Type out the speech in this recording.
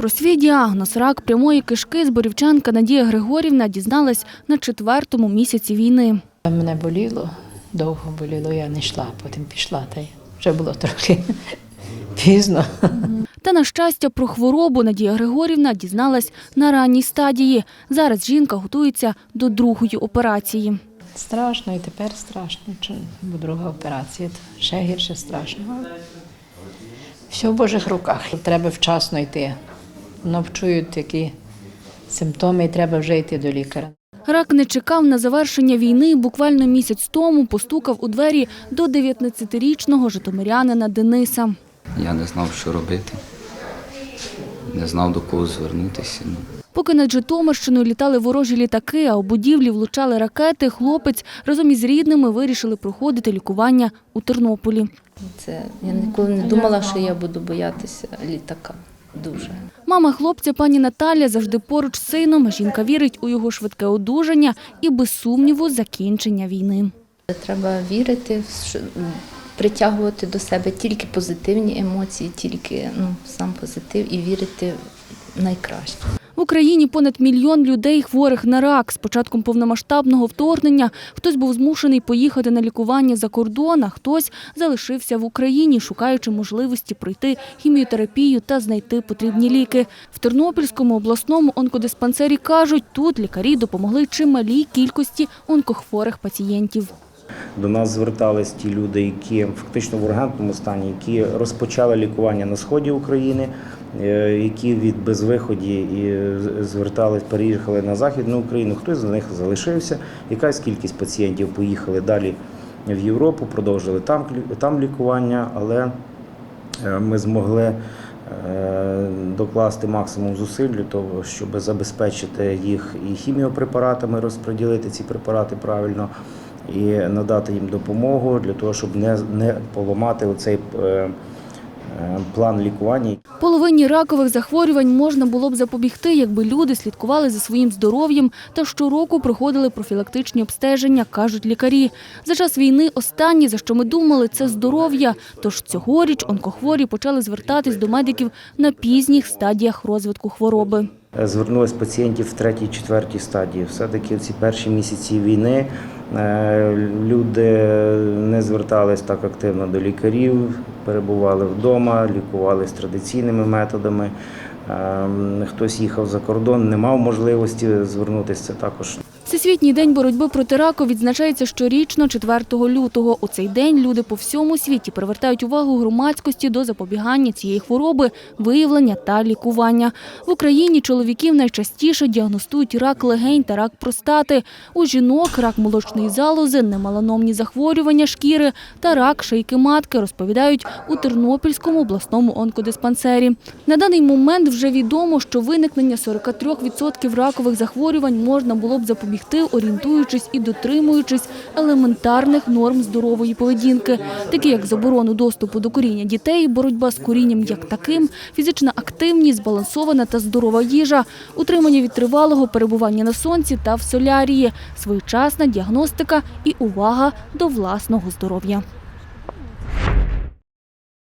Про свій діагноз рак прямої кишки зборівчанка Надія Григорівна дізналась на четвертому місяці війни. Мене боліло, довго боліло, я не йшла, потім пішла, та вже було трохи пізно. Та на щастя, про хворобу Надія Григорівна дізналась на ранній стадії. Зараз жінка готується до другої операції. Страшно і тепер страшно, бо друга операція, то ще гірше страшно. Все в Божих руках. Треба вчасно йти. Навчують такі симптоми, і треба вже йти до лікаря. Рак не чекав на завершення війни. Буквально місяць тому постукав у двері до 19-річного житомирянина Дениса. Я не знав, що робити, не знав до кого звернутися. Ну, Поки над Житомирщиною літали ворожі літаки, а у будівлі влучали ракети, хлопець разом із рідними вирішили проходити лікування у Тернополі. Це я ніколи не думала, що я буду боятися літака. Дуже. Мама хлопця, пані Наталя, завжди поруч з сином. Жінка вірить у його швидке одужання і без сумніву закінчення війни. Треба вірити, що- притягувати до себе тільки позитивні емоції, тільки ну, сам позитив і вірити в найкраще. В Україні понад мільйон людей хворих на рак. З початком повномасштабного вторгнення хтось був змушений поїхати на лікування за кордон, а хтось залишився в Україні, шукаючи можливості пройти хіміотерапію та знайти потрібні ліки. В Тернопільському обласному онкодиспансері кажуть, тут лікарі допомогли чималій кількості онкохворих пацієнтів. До нас звертались ті люди, які фактично в ургентному стані, які розпочали лікування на сході України, які від безвиході і звертались, переїхали на західну Україну. Хтось з них залишився. Якась кількість пацієнтів поїхали далі в Європу, продовжили там там лікування, але е, ми змогли е, докласти максимум зусиль для того, щоб забезпечити їх і хіміопрепаратами, розподілити ці препарати правильно і надати їм допомогу для того, щоб не, не поламати оцей е, е, план лікування. Половині ракових захворювань можна було б запобігти, якби люди слідкували за своїм здоров'ям та щороку проходили профілактичні обстеження, кажуть лікарі. За час війни останнє, за що ми думали, це здоров'я. Тож цьогоріч онкохворі почали звертатись до медиків на пізніх стадіях розвитку хвороби. Е, Звернулись пацієнтів в третій, четвертій стадії. Все-таки в ці перші місяці війни е, люди не звертались так активно до лікарів, перебували вдома, лікувалися традиційними методами. Ем, Хтось їхав за кордон, не мав можливості звернутися. Також Всесвітній день боротьби проти раку відзначається щорічно 4 лютого. У цей день люди по всьому світі привертають увагу громадськості до запобігання цієї хвороби, виявлення та лікування. В Україні чоловіків найчастіше діагностують рак легень та рак простати. У жінок рак молочної залози, немаланомні захворювання шкіри та рак шийки матки, розповідають у Тернопільському обласному онкодиспансері. На даний момент вже відомо, що виникнення 43% ракових захворювань можна було б запобігти, орієнтуючись і дотримуючись елементарних норм здорової поведінки, такі як заборону доступу до коріння дітей, боротьба з корінням як таким, фізична активність, збалансована та здорова їжа, утримання від тривалого перебування на сонці та в солярії, своєчасна діагностика і увага до власного здоров'я.